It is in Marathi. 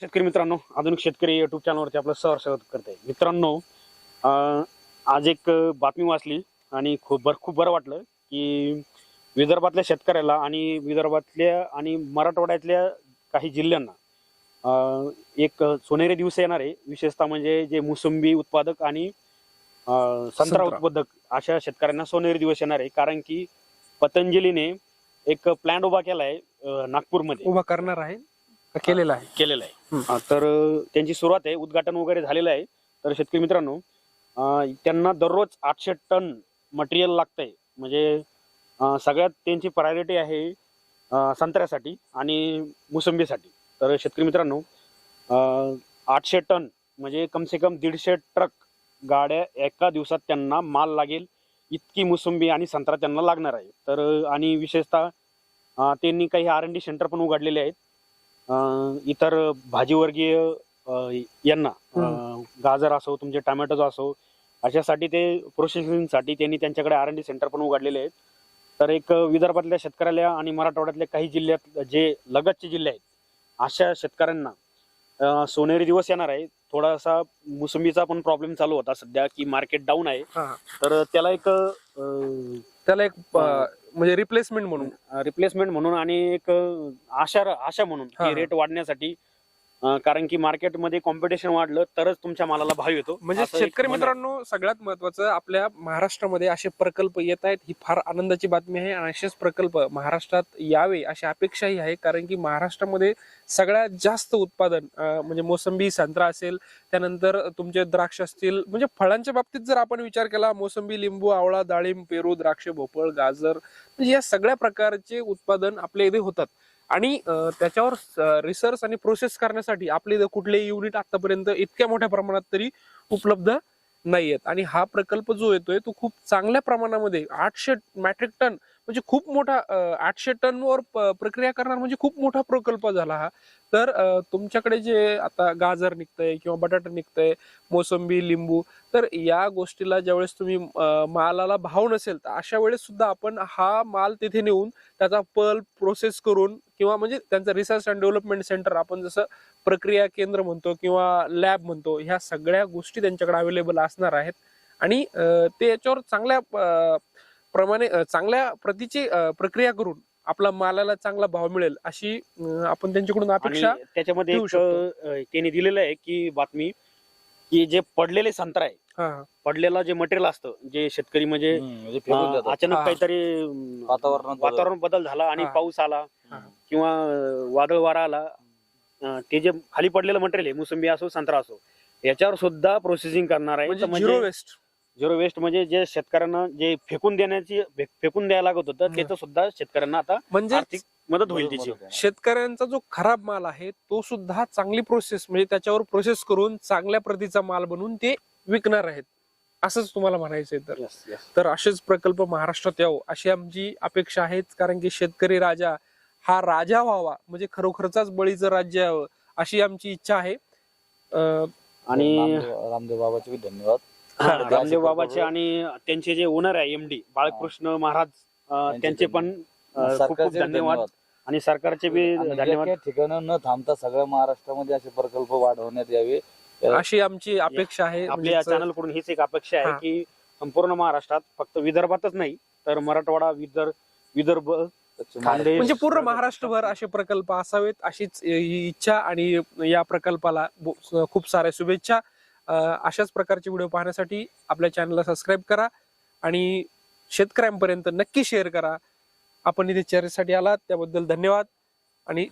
शेतकरी मित्रांनो आधुनिक शेतकरी युट्यूब चॅनलवरती आपलं सहर्ष स्वागत करते. मित्रांनो आज एक बातमी वाचली आणि खूप बर खूप बरं वाटलं की विदर्भातल्या शेतकऱ्याला आणि विदर्भातल्या आणि मराठवाड्यातल्या काही जिल्ह्यांना एक सोनेरी दिवस येणार आहे. विशेषतः म्हणजे जे मोसंबी उत्पादक आणि संत्रा. उत्पादक अशा शेतकऱ्यांना सोनेरी दिवस येणार आहे. कारण की पतंजलीने एक प्लॅन उभा केला आहे नागपूरमध्ये. उभा करणार आहे. केलेला आहे. केलेलं आहे. हा, तर अ, त्यांची सुरुवात आहे उद्घाटन वगैरे झालेलं आहे. तर शेतकरी मित्रांनो अ, त्यांना दररोज आठशे टन मटेरियल लागतंय. म्हणजे अ, सगळ्यात त्यांची प्रायोरिटी आहे अ, संत्र्यासाठी आणि मोसंबीसाठी. तर शेतकरी मित्रांनो अ, आठशे टन म्हणजे कमसे कम दीडशे ट्रक गाड्या एका दिवसात त्यांना माल लागेल. इतकी मोसंबी आणि संत्रा त्यांना लागणार आहे. तर आणि विशेषतः अ, त्यांनी काही आर एन डी सेंटर पण उघडलेले आहेत. अं, इतर भाजीवर्गीय अं, यांना अं, गाजर असो तुमचे टमॅटोज असो अशासाठी ते प्रोसेसिंगसाठी त्यांनी त्यांच्याकडे आर एन डी सेंटर पण उघडलेले आहेत. तर एक विदर्भातल्या शेतकऱ्याला आणि मराठवाड्यातल्या काही जिल्ह्यात जे लगतचे जिल्हे आहेत अशा शेतकऱ्यांना अं, सोनेरी दिवस येणार आहे. थोडासा मोसंबीचा पण प्रॉब्लेम चालू होता सध्या की मार्केट डाऊन आहे. हा. तर त्याला एक अं, त्याला एक अं, म्हणजे रिप्लेसमेंट म्हणून रिप्लेसमेंट म्हणून आणि एक आशा आशा म्हणून हा. की रेट वाढण्यासाठी अं, कारण की मार्केटमध्ये कॉम्पिटिशन वाढलं तरच तुमच्या मालाला भाव येतो. म्हणजे असं एक शेतकरी आहे. मित्रांनो सगळ्यात महत्वाचं आपल्या महाराष्ट्रामध्ये असे प्रकल्प येत आहेत ही फार आनंदाची बातमी आहे आणि असेच प्रकल्प महाराष्ट्रात यावे अशी अपेक्षाही आहे. कारण की महाराष्ट्रामध्ये सगळ्यात जास्त उत्पादन अं, म्हणजे मोसंबी संत्रा असेल त्यानंतर तुमचे द्राक्ष असतील म्हणजे फळांच्या बाबतीत जर आपण विचार केला मोसंबी लिंबू आवळा डाळिंब पेरू द्राक्ष भोपळ गाजर म्हणजे या सगळ्या प्रकारचे उत्पादन आपल्या इथे होतात. आणि त्याच्यावर रिसर्च आणि प्रोसेस करण्यासाठी आपले कुठलेही युनिट आतापर्यंत इतक्या मोठ्या प्रमाणात तरी उपलब्ध नाही आहेत आणि हा प्रकल्प जो येतोय तो खूप चांगल्या प्रमाणामध्ये आठशे मॅट्रिक टन म्हणजे खूप मोठा आठशे टनवर प्रक्रिया करणार म्हणजे खूप मोठा प्रकल्प झाला हा. तर तुमच्याकडे जे आता गाजर निघतंय किंवा बटाटा निघतंय मोसंबी लिंबू तर या गोष्टीला ज्यावेळेस तुम्ही मालाला भाव नसेल तर अशा वेळेस सुद्धा आपण हा माल तिथे नेऊन त्याचा पल प्रोसेस करून किंवा म्हणजे त्यांचं रिसर्च अँड डेव्हलपमेंट सेंटर आपण जसं प्रक्रिया केंद्र म्हणतो किंवा लॅब म्हणतो ह्या सगळ्या गोष्टी त्यांच्याकडे अवेलेबल असणार आहेत. आणि ते याच्यावर चांगल्या प्रमाणे चांगल्या प्रतीची प्रक्रिया करून आपला मालाला चांगला भाव मिळेल अशी आपण त्यांच्याकडून आणि अपेक्षा त्याच्यामध्ये त्यांनी दिलेलं आहे की बातमी की जे पडलेले संत्रा आहे. पडलेलं जे मटेरियल असतं जे शेतकरी म्हणजे म्हणजे फेकून अं, देतात. अचानक हा. काहीतरी बदल. वातावरण बदल झाला आणि. पाऊस आला. किंवा वादळ वारा आला ते जे खाली पडलेलं मटेरियल आहे मोसंबी असो संत्रा असो याच्यावर सुद्धा प्रोसेसिंग करणार आहे म्हणजे झिरो वेस्ट म्हणजे जे शेतकऱ्यांना जे फेकून देण्याची फे- फेकून द्यायला लागत होतं. त्याचं सुद्धा शेतकऱ्यांना आता म्हणजे आर्थिक मदत होईल त्याची. शेतकऱ्यांचा जो खराब माल आहे तो सुद्धा चांगली प्रोसेस म्हणजे त्याच्यावर प्रोसेस करून चांगल्या प्रतीचा माल बनवून ते विकणार आहेत असंच तुम्हाला म्हणायचंय तर Yes, yes. तर असेच प्रकल्प महाराष्ट्रात यावं अशी आमची अपेक्षा आहे कारण की शेतकरी राजा हा राजा व्हावा म्हणजे खरोखरचाच बळीचं राज्य यावं अशी आमची इच्छा आहे अं, आणि रामदेव बाबाचे धन्यवाद हा, रामदेव बाबाचे आणि त्यांचे जे ओनर आहे एमडी बाळकृष्ण महाराज अं, त्यांचे पण अं, खूप खूप सरकारचे धन्यवाद. आणि सरकारचे बी धन्यवाद. ठिकाणी न थांबता सगळ्या महाराष्ट्रामध्ये असे प्रकल्प वाढवण्यात यावे. अशी आमची अपेक्षा आहे. आपल्या या म्हणजे चॅनलकडून हीच एक अपेक्षा आहे हा. की संपूर्ण महाराष्ट्रात फक्त विदर्भातच नाही तर मराठवाडा विदर्भ विदर्भ खानदेश म्हणजे पूर्ण महाराष्ट्रभर असे प्रकल्प असावेत अशीच ही इच्छा आणि या प्रकल्पाला बो- खूप साऱ्या शुभेच्छा. अशाच प्रकारचे व्हिडिओ पाहण्यासाठी आपल्या चॅनलला सबस्क्राईब करा आणि शेतकऱ्यांपर्यंत नक्की शेअर करा. आपण इथे चर्चेसाठी आलात त्याबद्दल धन्यवाद आणि